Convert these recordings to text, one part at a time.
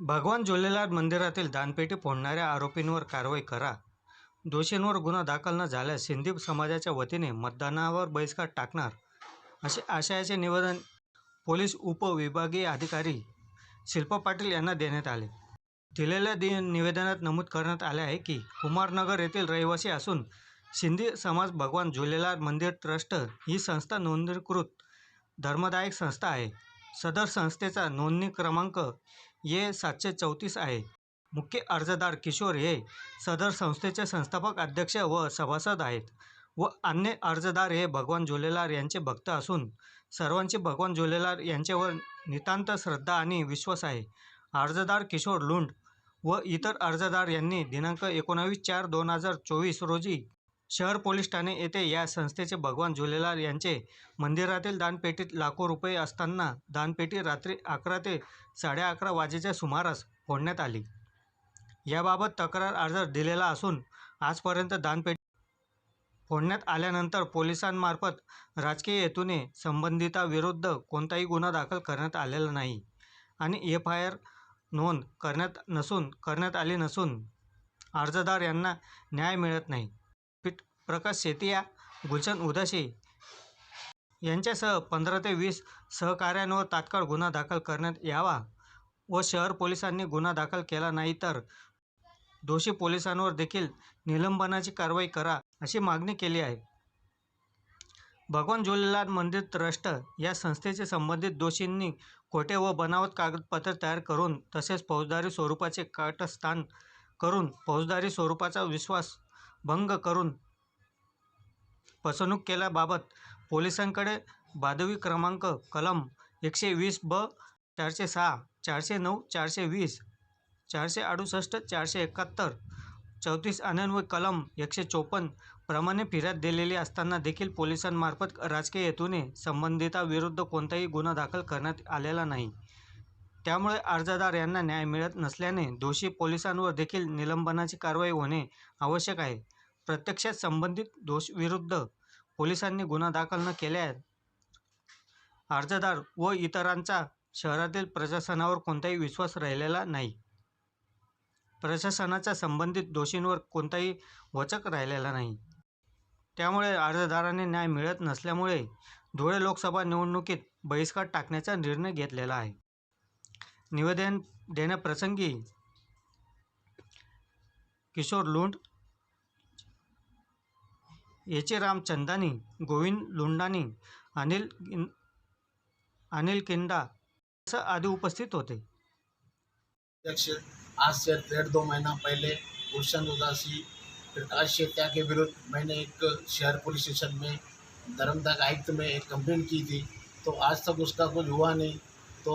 भगवान झुलेलाल मंदिरातील दानपेटी फोडणाऱ्या आरोपींवर कारवाई करा. दोषींवर गुन्हा दाखल न झाल्यास सिंधी समाजाच्या वतीने मतदानावर बहिष्कार टाकणार असे आशयाचे निवेदन पोलीस उपविभागीय अधिकारी शिल्पा पाटील यांना देण्यात आले. दिलेल्या दि निवेदनात नमूद करण्यात आले आहे की कुमारनगर येथील रहिवासी असून सिंधी समाज भगवान झुलेलाल मंदिर ट्रस्ट ही संस्था नोंदणीकृत धर्मदायक संस्था आहे. सदर संस्थेचा नोंदणी क्रमांक ये सातशे चौतीस आहे. मुख्य अर्जदार किशोर हे सदर संस्थेचे संस्थापक अध्यक्ष व सभासद आहेत. व अन्य अर्जदार हे भगवान झुलेलाल यांचे भक्त असून सर्वांची भगवान झुलेलाल यांच्यावर नितांत श्रद्धा आणि विश्वास आहे. अर्जदार किशोर लुंड व इतर अर्जदार यांनी दिनांक एकोणावीस चार दोन हजार चोवीस रोजी शहर पोलीस ठाणे येथे या संस्थेचे भगवान झुलेलाल यांचे मंदिरातील दानपेटीत लाखो रुपये असताना दानपेटी रात्री अकरा ते साडे अकरा वाजेच्या सुमारास फोडण्यात आली. याबाबत तक्रार अर्ज दिलेला असून आजपर्यंत दानपेटी फोडण्यात आल्यानंतर पोलिसांमार्फत राजकीय हेतूने संबंधिताविरुद्ध कोणताही गुन्हा दाखल करण्यात आलेला नाही आणि एफ आय आर नोंद करण्यात नसून करण्यात आली नसून अर्जदार यांना न्याय मिळत नाही. प्रकाश शेतिया गुलशन उदासी यांच्यासह पंधरा ते वीस सहकाऱ्यांवर तात्काळ गुन्हा दाखल करण्यात यावा व शहर पोलिसांनी गुन्हा दाखल केला नाही तर दोषी पोलिसांवर देखील निलंबनाची कारवाई करा अशी मागणी केली आहे. भगवान झुलेलाल मंदिर ट्रस्ट या संस्थेचे संबंधित दोषींनी खोटे व बनावट कागदपत्र तयार करून तसेच फौजदारी स्वरूपाचे काटस्थान करून फौजदारी स्वरूपाचा विश्वास भंग करून फसवणूक केल्याबाबत पोलिसांकडे बादवी क्रमांक कलम एकशे वीस ब चारशे सहा चारशे नऊ चारशे वीस चारशे अडुसष्ट चारशे एकाहत्तर चौतीस अन्वये कलम एकशे चोपन्न प्रमाणे फिर्याद दिलेली असताना देखील पोलिसांमार्फत राजकीय हेतूने संबंधिताविरुद्ध कोणताही गुन्हा दाखल करण्यात आलेला नाही. त्यामुळे अर्जदार यांना न्याय मिळत नसल्याने दोषी पोलिसांवर देखील निलंबनाची कारवाई होणे आवश्यक आहे. प्रत्यक्षात संबंधित दोषविरुद्ध पोलिसांनी गुन्हा दाखल न केल्यास अर्जदार व इतरांचा शहरातील प्रशासनावर कोणताही विश्वास राहिलेला नाही. प्रशासनाचा संबंधित दोषींवर कोणताही वचक राहिलेला नाही. त्यामुळे अर्जदाराने न्याय मिळत नसल्यामुळे धुळे लोकसभा निवडणुकीत बहिष्कार टाकण्याचा निर्णय घेतलेला आहे. निवेदन देण्याप्रसंगी किशोर लुंड येचेराम चंदानी गोविंद लुंडानी अनिल अनिल किंडा आदि उपस्थित होते. अध्यक्ष, आज से डेढ़ दो महीना पहले गुलशन उदासी प्रकाश शेत्या के विरुद्ध मैंने एक शहर पुलिस स्टेशन में, धर्मदाग आयुक्त में एक कंप्लेंट की थी। तो आज तक उसका कुछ हुआ नहीं। तो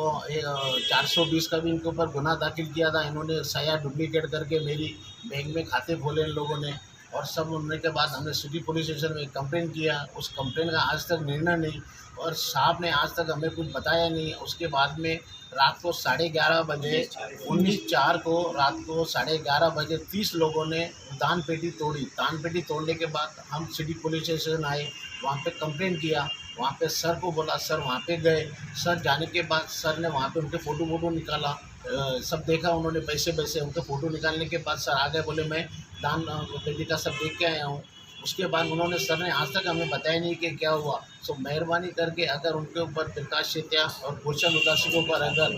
चार सौ बीस का भी इनके ऊपर गुना दाखिल किया था। इन्होंने सया डुप्लीकेट करके मेरी बैंक में खाते खोले इन लोगों ने। और सब होने के बाद हमने सिटी पुलिस स्टेशन में कंप्लेंट किया। उस कंप्लेन का आज तक निर्णय नहीं और साहब ने आज तक हमें कुछ बताया नहीं। उसके बाद में रात को साढ़े ग्यारह बजे, उन्नीस चार को रात को साढ़े ग्यारह बजे तीस लोगों ने दान पेटी तोड़ी। दान पेटी तोड़ने के बाद हम सिटी पुलिस स्टेशन आए, वहाँ पे कंप्लेन किया। वहाँ पे सर को बोला, सर, वहाँ पे गए। सर जाने के बाद सर ने वहाँ पे उनके फ़ोटो वोटो निकाला। सब देखा, उन्होंने पैसे पैसे, उनके फ़ोटो निकालने के बाद सर आ गए, बोले, मैं दान पेटी का सब देख के आया हूँ। उसके बाद उन्होंने सर ने आज तक हमें बताया नहीं कि क्या हुआ। सो, मेहरबानी करके अगर उनके ऊपर प्रकाश शेत्या और गुलशन उदासी के ऊपर अगर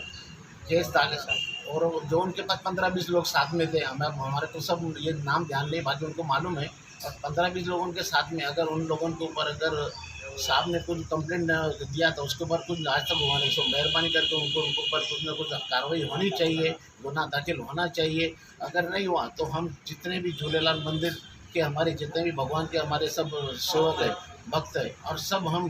केस डाले सर, और जो उनके पास पंद्रह बीस लोग साथ में थे, हमें, हमारे को सब ये नाम ध्यान नहीं, बाकी उनको मालूम है, और पंद्रह बीस लोगों के साथ में, अगर उन लोगों के ऊपर अगर साहब ने कुछ कंप्लेंट दिया था उसके ऊपर कुछ आज तक हुआ नहीं। सो मेहरबानी करके उनको, उनके ऊपर कुछ ना कुछ कार्रवाई होनी चाहिए, गुना दाखिल होना चाहिए। अगर नहीं हुआ तो हम जितने भी झूलेलाल मंदिर के हमारे, जितने भी भगवान के हमारे सब सेवक है, भक्त है, और सब हम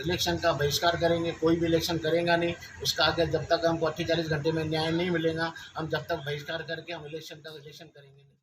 इलेक्शन का बहिष्कार करेंगे, कोई भी इलेक्शन करेगा नहीं, उसका आगे जब तक हमको अट्ठाईस घंटे में न्याय नहीं मिलेगा, हम जब तक बहिष्कार करके हम इलेक्शन का इलेक्शन करेंगे नहीं।